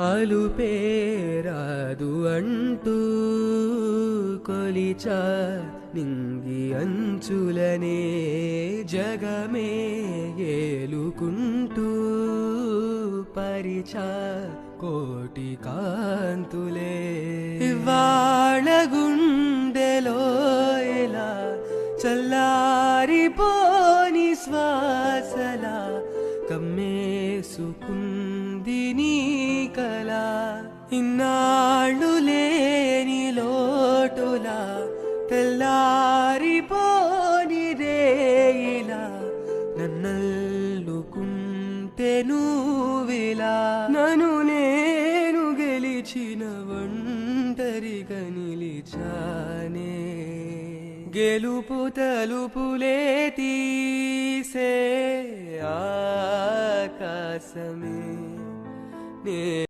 అలుపేరాదు అంటూ కొలిచ నింగి అంచులనే జగమే ఏలుకుంటూ పరిచ కోటి కాంతులే. ఇవాళ గుండెలో ఎలా చల్లారిపోని శ్వాసలా కమ్మే సుకుందినీ ఇన్నాళ్ళు లేని లోటులా తెల్లారిపోని రేయిలా నన్నల్లుకుంటే నువ్విలా. నను నేను గెలిచిన ఒంటరిగా నిలిచానే. గెలుపు తలుపులే తీసే ఆకాశమే. నే